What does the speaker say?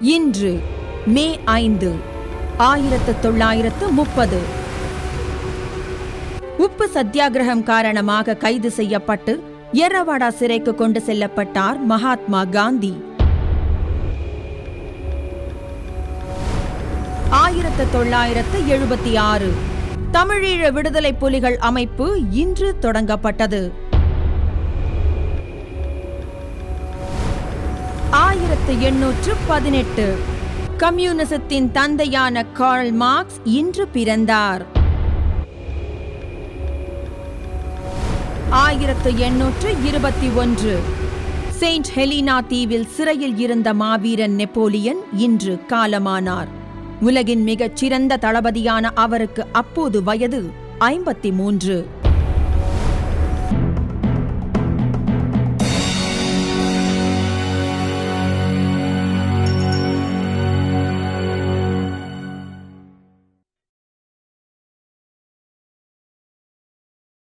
இன்று மே ஐந்து ஆயிரத்து தொள்ளாயிரத்து முப்பது. உப்பு சத்தியாகிரகம் காரணமாக கைது செய்யப்பட்டு எரவாடா சிறைக்கு கொண்டு செல்லப்பட்டார் மகாத்மா காந்தி. ஆயிரத்து தொள்ளாயிரத்து எழுபத்தி ஆறு. தமிழீழ விடுதலை புலிகள் அமைப்பு இன்று தொடங்கப்பட்டது. ஆயிரத்து எண்ணூற்று பதினெட்டு. கம்யூனிசத்தின் தந்தையான கார்ல் மார்க்ஸ் இன்று பிறந்தார். ஆயிரத்து எண்ணூற்று இருபத்தி ஒன்று. செயின்ட் ஹெலினா தீவில் சிறையில் இருந்த மாவீரன் நெப்போலியன் இன்று காலமானார். உலகின் மிகச் சிறந்த தளபதியான அவருக்கு அப்போது வயது ஐம்பத்தி மூன்று.